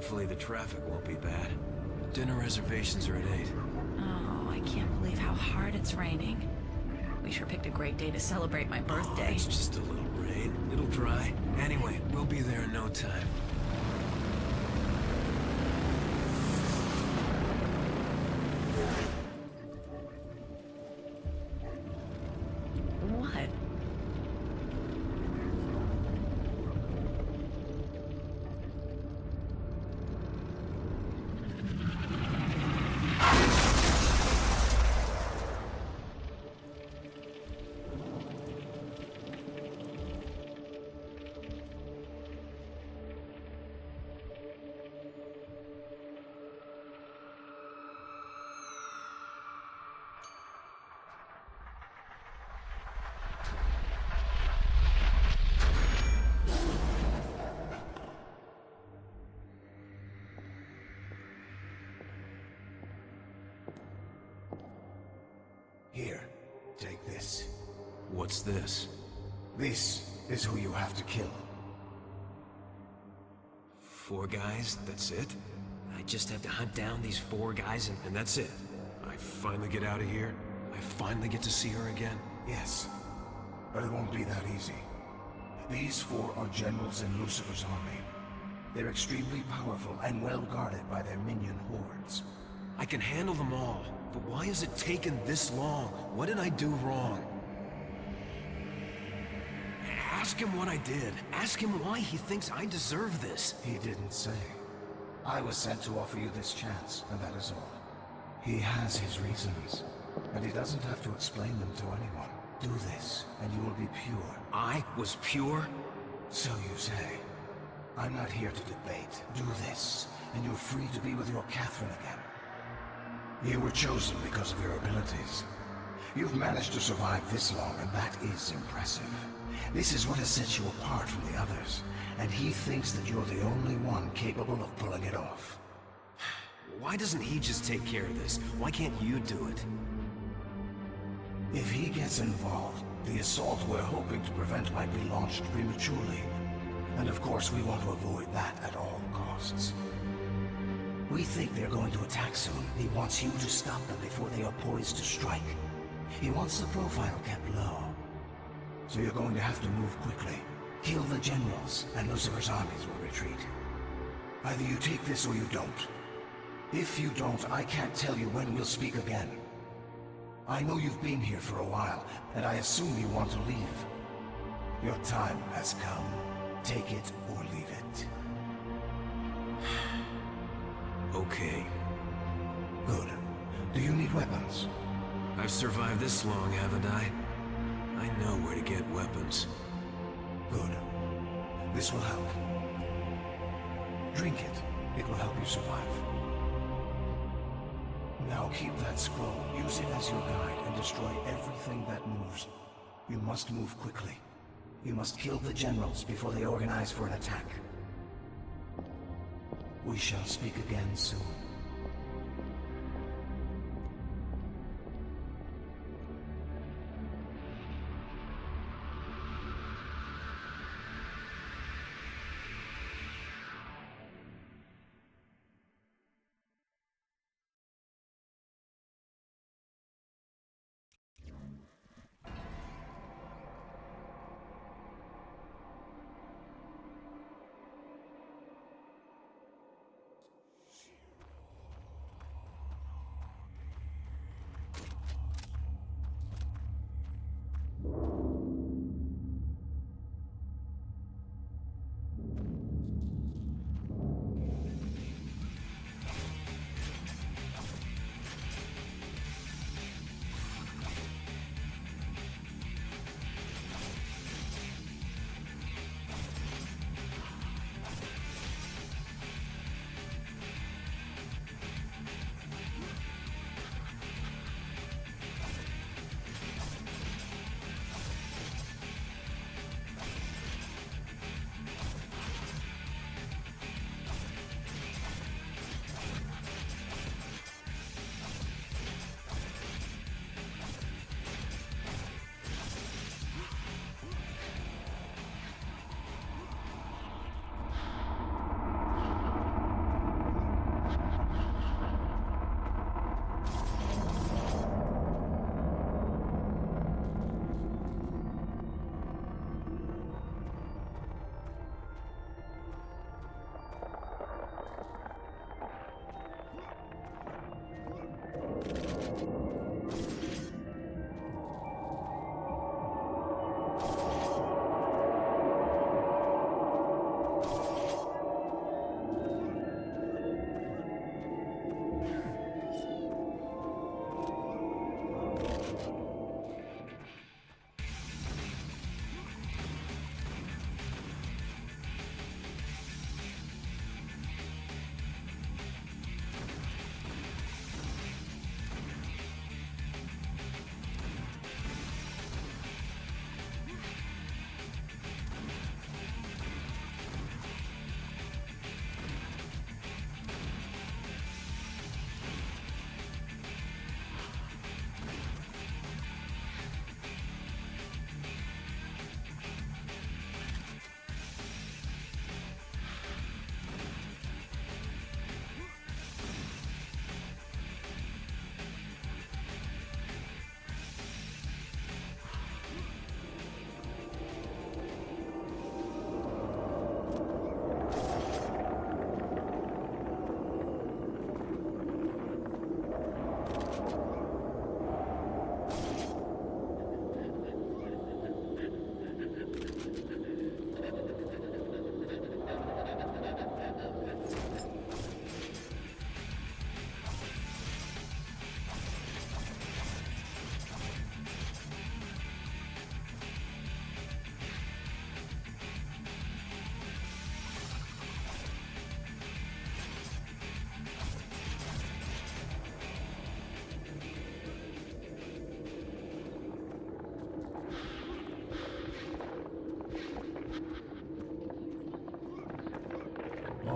Hopefully the traffic won't be bad. Dinner reservations are at 8. Oh, I can't believe how hard it's raining. We sure picked a great day to celebrate my oh, birthday. It's just a little rain. It'll dry. Anyway, we'll be there in no time. What's this? This is who you have to kill. Four guys? That's it? I just have to hunt down these four guys and, and that's it. I finally get out of here. I finally get to see her again. Yes, but it won't be that easy. These four are generals in Lucifer's army. They're extremely powerful and well guarded by their minion hordes. I can handle them all, but why has it taken this long? What did I do wrong? Ask him what I did. Ask him why he thinks I deserve this. He didn't say. I was sent to offer you this chance, and that is all. He has his reasons, and he doesn't have to explain them to anyone. Do this, and you will be pure. I was pure? So you say. I'm not here to debate. Do this, and you're free to be with your Catherine again. You were chosen because of your abilities. You've managed to survive this long, and that is impressive. This is what has set you apart from the others, and he thinks that you're the only one capable of pulling it off. Why doesn't he just take care of this? Why can't you do it? If he gets involved, the assault we're hoping to prevent might be launched prematurely. And of course, we want to avoid that at all costs. We think they're going to attack soon. He wants you to stop them before they are poised to strike. He wants the profile kept low. So you're going to have to move quickly. Kill the generals, and Lucifer's armies will retreat. Either you take this or you don't. If you don't, I can't tell you when we'll speak again. I know you've been here for a while, and I assume you want to leave. Your time has come. Take it or leave it. Okay. Good. Do you need weapons? I've survived this long, haven't I? Weapons. Good. This will help. Drink it. It will help you survive. Now keep that scroll. Use it as your guide and destroy everything that moves. You must move quickly. You must kill the generals before they organize for an attack. We shall speak again soon.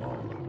Oh,